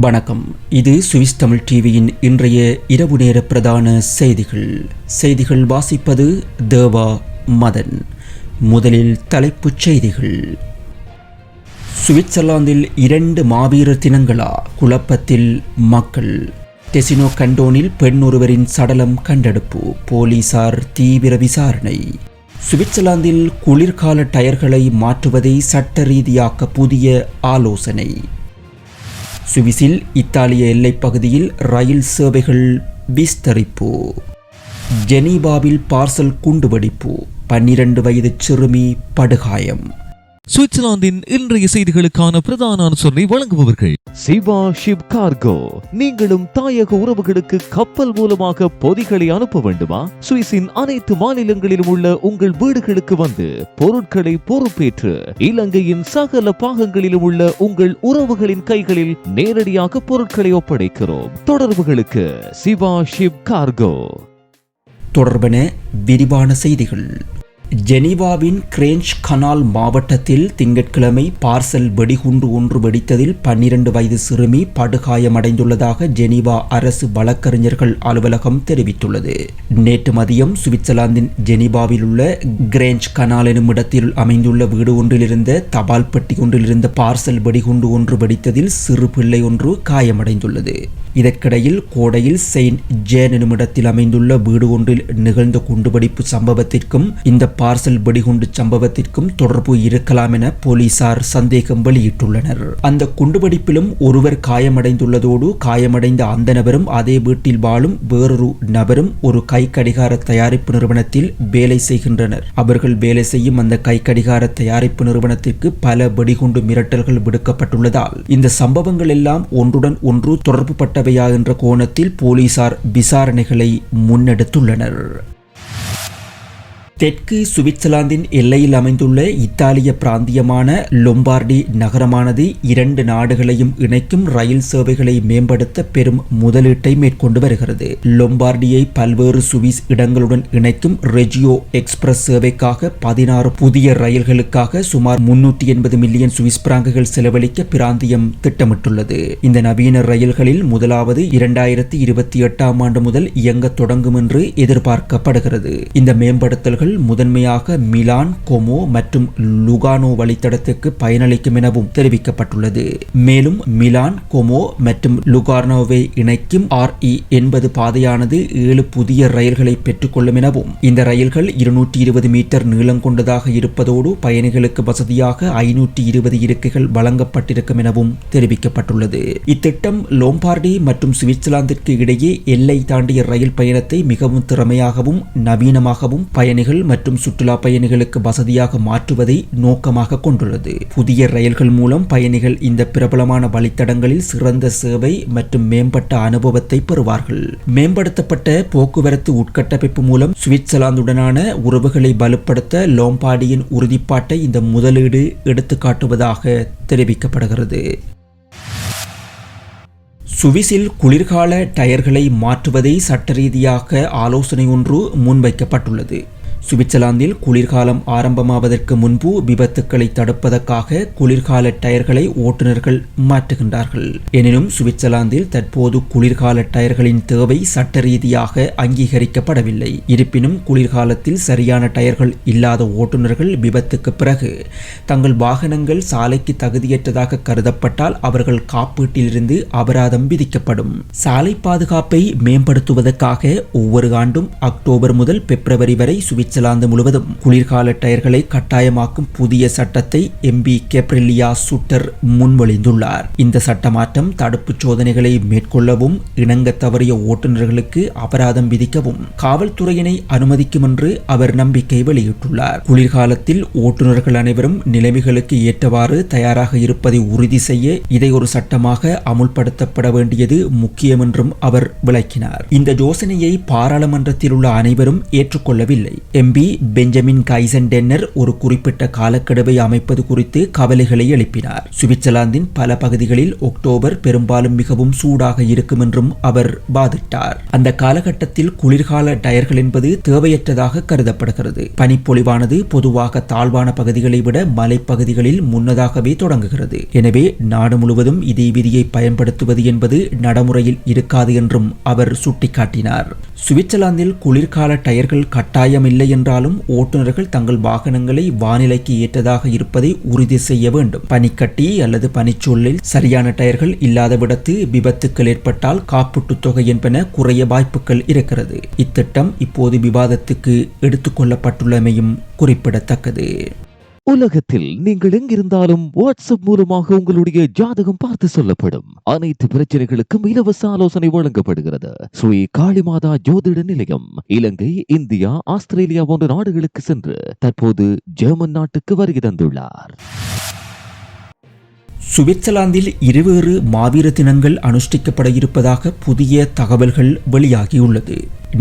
வணக்கம். இது சுவிஸ் தமிழ் டிவியின் இன்றைய இரவு நேர பிரதான செய்திகள். செய்திகள் வாசிப்பது தேவா மதன். முதலில் தலைப்புச் செய்திகள். சுவிட்சர்லாந்தில் இரண்டு மாவீரர் தினங்களா குழப்பத்தில் மக்கள். டெசினோ கண்டோனில் பெண் ஒருவரின் சடலம் கண்டெடுப்பு. போலீசார் தீவிர விசாரணை. சுவிட்சர்லாந்தில் குளிர்கால டயர்களை மாற்றுவதை சட்ட ரீதியாக்க புதிய ஆலோசனை. சுவிசில் இத்தாலிய எல்லைப் பகுதியில் ரயில் சேவைகள் விஸ்தரிப்பு. ஜெனீவாவில் பார்சல் குண்டுவெடிப்பு. பன்னிரண்டு வயது சிறுமி படுகாயம். சுவிட்சர்லாந்தின் இன்றைய செய்திகளுக்கான பிரதான அனுசரணை வழங்குபவர்கள். சிவா ஷிப் கார்கோ நீங்களும் தாயக உறவுகளுக்கு கப்பல் மூலமாக பொதிகளை அனுப்ப வேண்டுமா? சுவிஸின் அனைத்து மாநிலங்களிலும் உள்ள உங்கள் வீடுகளுக்கு வந்து பொருட்களை பொறுப்பேற்று இலங்கையின் சகல பாகங்களிலும் உள்ள உங்கள் உறவுகளின் கைகளில் நேரடியாக பொருட்களை ஒப்படைக்கிறோம். தொடர்புகளுக்கு சிவா ஷிப் கார்கோ. தொடர்பென விரிவான செய்திகள். ஜெனீவாவின் கிரேஞ்ச் கனால் மாவட்டத்தில் திங்கட்கிழமை பார்சல் வெடிகுண்டு ஒன்று வெடித்ததில் பன்னிரண்டு வயது சிறுமி படுகாயமடைந்துள்ளதாக ஜெனீவா அரசு வழக்கறிஞர்கள் அலுவலகம் தெரிவித்துள்ளது. நேற்று மதியம் சுவிட்சர்லாந்தின் ஜெனீவாவில் உள்ள கிரேஞ்ச் கனால் எனும் இடத்தில் அமைந்துள்ள வீடு ஒன்றிலிருந்த தபால் பெட்டி ஒன்றிலிருந்த பார்சல் வெடிகுண்டு ஒன்று வெடித்ததில் சிறு பிள்ளை ஒன்று காயமடைந்துள்ளது. இதற்கிடையில் கோடையில் செயின்ட் ஜேன் எனும் இடத்தில் அமைந்துள்ள வீடு ஒன்றில் நிகழ்ந்த குண்டுவெடிப்பு சம்பவத்திற்கும் இந்த பார்சல் வெடிகுண்டு சம்பவத்திற்கும் தொடர்பு இருக்கலாம் என போலீசார் சந்தேகம் வெளியிட்டுள்ளனர். அந்த குண்டுவெடிப்பிலும் ஒருவர் காயமடைந்துள்ளதோடு காயமடைந்த அந்த நபரும் அதே வீட்டில் வாழும் வேறொரு நபரும் ஒரு கை கடிகார தயாரிப்பு நிறுவனத்தில் வேலை செய்கின்றனர். அவர்கள் வேலை செய்யும் அந்த கை கடிகார தயாரிப்பு நிறுவனத்திற்கு பல வெடிகுண்டு மிரட்டல்கள் விடுக்கப்பட்டுள்ளதால் இந்த சம்பவங்கள் எல்லாம் ஒன்றுடன் ஒன்று தொடர்புபட்டவையா என்ற கோணத்தில் போலீசார் விசாரணைகளை முன்னெடுத்துள்ளனர். தெற்கு சுவிட்சர்லாந்தின் எல்லையில் அமைந்துள்ள இத்தாலிய பிராந்தியமான லொம்பார்டி நகரமானது இரண்டு நாடுகளையும் இணைக்கும் ரயில் சேவைகளை மேம்படுத்த பெரும் முதலீட்டை மேற்கொண்டு வருகிறது. லொம்பார்டியை பல்வேறு சுவிஸ் இடங்களுடன் இணைக்கும் ரெஜியோ எக்ஸ்பிரஸ் சேவைக்காக பதினாறு புதிய ரயில்களுக்காக சுமார் முன்னூற்றி எண்பது மில்லியன் சுவிஸ் பிராங்குகள் செலவழிக்க பிராந்தியம் திட்டமிட்டுள்ளது. இந்த நவீன ரயில்களில் முதலாவது இரண்டாயிரத்தி இருபத்தி எட்டாம் ஆண்டு முதல் இயங்க தொடங்கும் என்று எதிர்பார்க்கப்படுகிறது. இந்த மேம்படுத்தல்கள் சேவைகள் முதன்மையாக மிலான் கொமோ மற்றும் லுகானோ வழித்தடத்துக்கு பயனளிக்கும் எனவும் தெரிவிக்கப்பட்டுள்ளது. மேலும் மிலான் கொமோ மற்றும் லுகார்னோவை இணைக்கும் ஆர்இ என்பது பாதையானது ஏழு புதிய ரயில்களை பெற்றுக்கொள்ளும் எனவும் இந்த ரயில்கள் இருநூற்றி இருபது மீட்டர் நீளம் கொண்டதாக இருப்பதோடு பயணிகளுக்கு வசதியாக ஐநூற்றி இருபது இருக்கைகள் வழங்கப்பட்டிருக்கும் எனவும் தெரிவிக்கப்பட்டுள்ளது. இத்திட்டம் லோம்பார்டி மற்றும் சுவிட்சர்லாந்திற்கு இடையே எல்லை தாண்டிய ரயில் பயணத்தை மிகவும் திறமையாகவும் நவீனமாகவும் பயணிகள் பயணிகள் மற்றும் சுற்றுலா பயணிகளுக்கு வசதியாக மாற்றுவதை நோக்கமாக கொண்டுள்ளது. புதிய ரயில்கள் மூலம் பயணிகள் இந்த பிரபலமான வழித்தடங்களில் சிறந்த சேவை மற்றும் மேம்பட்ட அனுபவத்தை பெறுவார்கள். மேம்படுத்தப்பட்ட போக்குவரத்து உட்கட்டமைப்பு மூலம் சுவிட்சர்லாந்துடனான உறவுகளை வலுப்படுத்த லோம்பாடியின் உறுதிப்பாட்டை இந்த முதலீடு எடுத்துக்காட்டுவதாக தெரிவிக்கப்படுகிறது. சுவிஸில் குளிர்கால டயர்களை மாற்றுவதை சட்டரீதியாக ஆலோசனை ஒன்று முன்வைக்கப்பட்டுள்ளது. சுவிட்சர்லாந்தில் குளிர்காலம் ஆரம்பமாவதற்கு முன்பு விபத்துக்களை தடுப்பதற்காக குளிர்கால டயர்களை ஓட்டுநர்கள் மாற்றுகின்றார்கள். எனினும் சுவிட்சர்லாந்தில் தற்போது குளிர்கால டயர்களின் தேவை சட்ட ரீதியாக அங்கீகரிக்கப்படவில்லை. இருப்பினும் குளிர்காலத்தில் சரியான டயர்கள் இல்லாத ஓட்டுநர்கள் விபத்துக்கு பிறகு தங்கள் வாகனங்கள் சாலைக்கு தகுதியற்றதாக கருதப்பட்டால் அவர்கள் காப்பீட்டிலிருந்து அபராதம் விதிக்கப்படும். சாலை பாதுகாப்பை மேம்படுத்துவதற்காக ஒவ்வொரு ஆண்டும் அக்டோபர் முதல் பிப்ரவரி வரை சுவிட்சர் சுவிட்சர்லாந்து முழுவதும் குளிர்கால டயர்களை கட்டாயமாக்கும் புதிய சட்டத்தை எம்பி கேப்ரில்லியா சுட்டர் முன்மொழிந்துள்ளார் இந்த சட்ட மாற்றம் தடுப்பு சோதனைகளை மேற்கொள்ளவும் இணங்க தவறிய ஓட்டுநர்களுக்கு அபராதம் விதிக்கவும் காவல்துறையினை அனுமதிக்கும் என்று அவர் நம்பிக்கை வெளியிட்டுள்ளார். குளிர்காலத்தில் ஓட்டுநர்கள் அனைவரும் நிலைமைகளுக்கு ஏற்றவாறு தயாராக இருப்பதை உறுதி செய்ய இதை ஒரு சட்டமாக அமுல்படுத்தப்பட வேண்டியது முக்கியம் என்றும் அவர் விளக்கினார். இந்த யோசனையை பாராளுமன்றத்தில் உள்ள அனைவரும் ஏற்றுக்கொள்ளவில்லை. எம்பி பெஞ்சமின் கைசன் டென்னர் ஒரு குறிப்பிட்ட காலக்கெடுவை அமைப்பது குறித்து கவலைகளை எழுப்பினார். சுவிட்சர்லாந்தின் பல பகுதிகளில் அக்டோபர் பெரும்பாலும் மிகவும் சூடாக இருக்கும் என்றும் அவர் வாதிட்டார். அந்த காலகட்டத்தில் குளிர்கால டயர்கள் என்பது தேவையற்றதாக கருதப்படுகிறது. பனிப்பொழிவானது பொதுவாக தாழ்வான பகுதிகளை விட மலைப்பகுதிகளில் முன்னதாகவே தொடங்குகிறது. எனவே நாடு முழுவதும் இதே விதியை பயன்படுத்துவது என்பது நடைமுறையில் இருக்காது என்றும் அவர் சுட்டிக்காட்டினார். சுவிட்சர்லாந்தில் குளிர்கால டயர்கள் கட்டாயமில்லை என்றாலும் ஓட்டுநர்கள் தங்கள் வாகனங்களை வானிலைக்கு ஏற்றதாக இருப்பதை உறுதி செய்ய வேண்டும். பனிக்கட்டி அல்லது பனிச்சூழலில் சரியான டயர்கள் இல்லாத விடத்து விபத்துக்கள் ஏற்பட்டால் காப்பீட்டுத் தொகை என்பன குறைய வாய்ப்புகள் இருக்கிறது. இத்திட்டம் இப்போது விவாதத்துக்கு எடுத்துக்கொள்ளப்பட்டுள்ளமையும் குறிப்பிடத்தக்கது. உலகத்தில் நீங்கள் எங்கிருந்தாலும் வாட்ஸ்அப் மூலமாக உங்களுடைய ஜாதகம் பார்த்து சொல்லப்படும். அனைத்து பிரச்சனைகளுக்கும் இலவச ஆலோசனை வழங்கப்படுகிறது. ஸ்ரீ காளிமாதா ஜோதிட நிலையம் இலங்கை இந்தியா ஆஸ்திரேலியா போன்ற நாடுகளுக்கு சென்று தற்போது ஜெர்மன் நாட்டுக்கு வருகை தந்துள்ளார். சுவிட்சர்லாந்தில் இருவேறு மாவீர தினங்கள் அனுஷ்டிக்கப்பட இருப்பதாக புதிய தகவல்கள் வெளியாகியுள்ளது.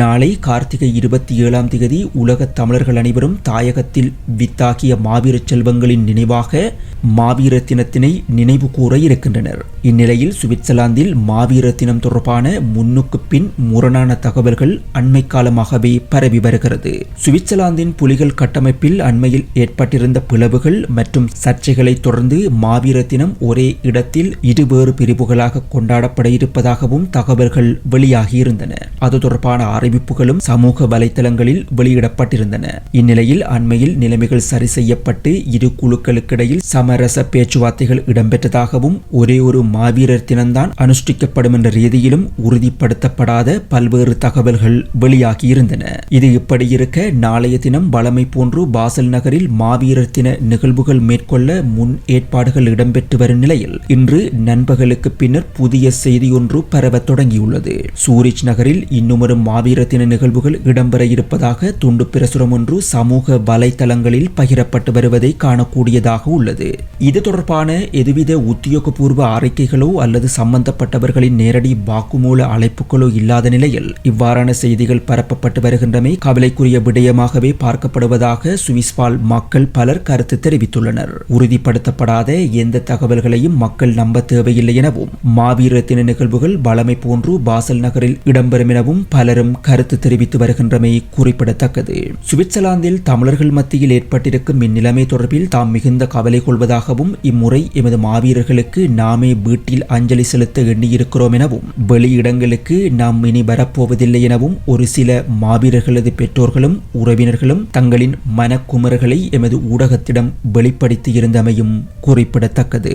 நாளை கார்த்திகை இருபத்தி ஏழாம் தேதி உலக தமிழர்கள் அனைவரும் தாயகத்தில் வித்தாகிய மாவீர செல்வங்களின் நினைவாக மாவீர தினத்தினை நினைவு கூற இருக்கின்றனர். இந்நிலையில் சுவிட்சர்லாந்தில் மாவீர தினம் தொடர்பான முன்னுக்கு பின் முரணான தகவல்கள் அண்மை காலமாகவே பரவி வருகிறது. சுவிட்சர்லாந்தின் புலிகள் கட்டமைப்பில் அண்மையில் ஏற்பட்டிருந்த பிளவுகள் மற்றும் சர்ச்சைகளை தொடர்ந்து மாவீர தினம் ஒரே இடத்தில் இருவேறு பிரிவுகளாக கொண்டாடப்பட இருப்பதாகவும் தகவல்கள் வெளியாகியிருந்தன. அது தொடர்பான அறிவிப்புகளும் சமூக வலைதளங்களில் வெளியிடப்பட்டிருந்தன. இந்நிலையில் அண்மையில் நிலைமைகள் சரி செய்யப்பட்டு இரு குழுக்களுக்கிடையில் சமரச பேச்சுவார்த்தைகள் இடம்பெற்றதாகவும் ஒரே ஒரு மாவீரர் தினம்தான் அனுஷ்டிக்கப்படும் என்ற ரீதியிலும் உறுதிப்படுத்தப்படாத பல்வேறு தகவல்கள் வெளியாகியிருந்தன. இது இப்படி இருக்க நாளைய தினம் வளமை போன்று பாசல் நகரில் மாவீரர் தின நிகழ்வுகள் மேற்கொள்ள முன் ஏற்பாடுகள் இடம்பெற்று வரும் நிலையில் இன்று நண்பகலுக்கு பின்னர் புதிய செய்தி ஒன்று பரவ தொடங்கியுள்ளது. சூரிச் நகரில் இன்னுமொரு மாவீர தின நிகழ்வுகள் இடம்பெற இருப்பதாக துண்டு பிரசுரம் ஒன்று சமூக வலைதளங்களில் பகிரப்பட்டு வருவதை காணக்கூடியதாக உள்ளது. இது தொடர்பான எதுவித உத்தியோகபூர்வ அறிக்கைகளோ அல்லது சம்பந்தப்பட்டவர்களின் நேரடி வாக்குமூல அழைப்புகளோ இல்லாத நிலையில் இவ்வாறான செய்திகள் பரப்பப்பட்டு வருகின்றமை கவலைக்குரிய விடயமாகவே பார்க்கப்படுவதாக சுவிஸ்பால் மக்கள் பலர் கருத்து தெரிவித்துள்ளனர். உறுதிப்படுத்தப்படாத எந்த தகவல் தகவல்களையும் மக்கள் நம்ப தேவையில்லை எனவும் மாவீரத்தின தின நிகழ்வுகள் வளமை போன்று பாசல் நகரில் இடம்பெறும் எனவும் பலரும் கருத்து தெரிவித்து வருகின்றமை குறிப்பிடத்தக்கது. சுவிட்சர்லாந்தில் தமிழர்கள் மத்தியில் ஏற்பட்டிருக்கும் இந்நிலைமை தொடர்பில் தாம் மிகுந்த கவலை கொள்வதாகவும் இம்முறை எமது மாவீரர்களுக்கு நாமே வீட்டில் அஞ்சலி செலுத்த எண்ணியிருக்கிறோம் எனவும் வெளியிடங்களுக்கு நாம் இனி வரப்போவதில்லை எனவும் ஒரு சில மாவீரர்களது பெற்றோர்களும் உறவினர்களும் தங்களின் மனக்குமர்களை எமது ஊடகத்திடம் வெளிப்படுத்தியிருந்தமையும் குறிப்பிடத்தக்கது.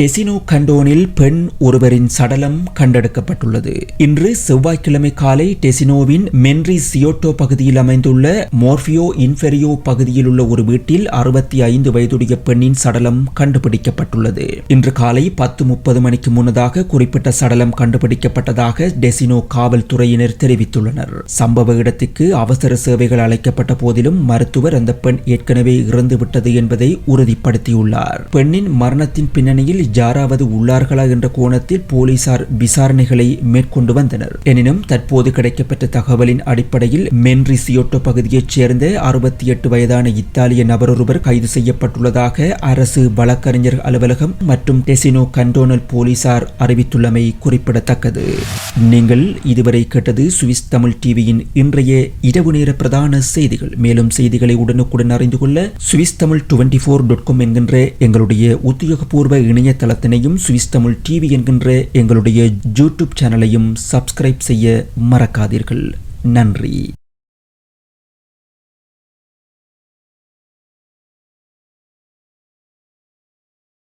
டெசினோ கண்டோனில் பெண் ஒருவரின் சடலம் கண்டெடுக்கப்பட்டுள்ளது. இன்று செவ்வாய்க்கிழமை காலை டெசினோவின் மென்ரி சியோட்டோ பகுதியில் அமைந்துள்ள மோர்பியோ இன்ஃபெரியோ பகுதியில் உள்ள ஒரு வீட்டில் அறுபத்தி ஐந்து வயதுடைய பெண்ணின் சடலம் கண்டுபிடிக்கப்பட்டுள்ளது. இன்று காலை பத்து முப்பது மணிக்கு முன்னதாக குறிப்பிட்ட சடலம் கண்டுபிடிக்கப்பட்டதாக டெசினோ காவல்துறையினர் தெரிவித்துள்ளனர். சம்பவ இடத்துக்கு அவசர சேவைகள் அழைக்கப்பட்ட போதிலும் மருத்துவர் அந்த பெண் ஏற்கனவே இறந்துவிட்டது என்பதை உறுதிப்படுத்தியுள்ளார். பெண்ணின் மரணத்தின் பின்னணியில் யாராவது உள்ளார்களா என்ற கோணத்தில் போலீசார் விசாரணைகளை மேற்கொண்டு வந்தனர். எனினும் தற்போது கிடைக்கப்பட்ட தகவலின் அடிப்படையில் மென்ரி சியோட்டோ பகுதியைச் சேர்ந்த அறுபத்தி எட்டு வயதான இத்தாலிய நபரொருவர் கைது செய்யப்பட்டுள்ளதாக அரசு வழக்கறிஞர் அலுவலகம் மற்றும் டெசினோ கண்டோனல் போலீசார் அறிவித்துள்ளமை குறிப்பிடத்தக்கது. நீங்கள் இதுவரை கேட்டது சுவிஸ் தமிழ் டிவியின் இன்றைய இரவு நேர பிரதான செய்திகள். மேலும் செய்திகளை உடனுக்குடன் அறிந்து கொள்ள Swiss Tamil twenty four dot com என்கின்ற எங்களுடைய உத்தியோகபூர்வ இணைய இணையதளத்தினையும் சுவிஸ் தமிழ் டிவி என்கின்ற எங்களுடைய யூடியூப் சேனலையும் சப்ஸ்கிரைப் செய்ய மறக்காதீர்கள். நன்றி.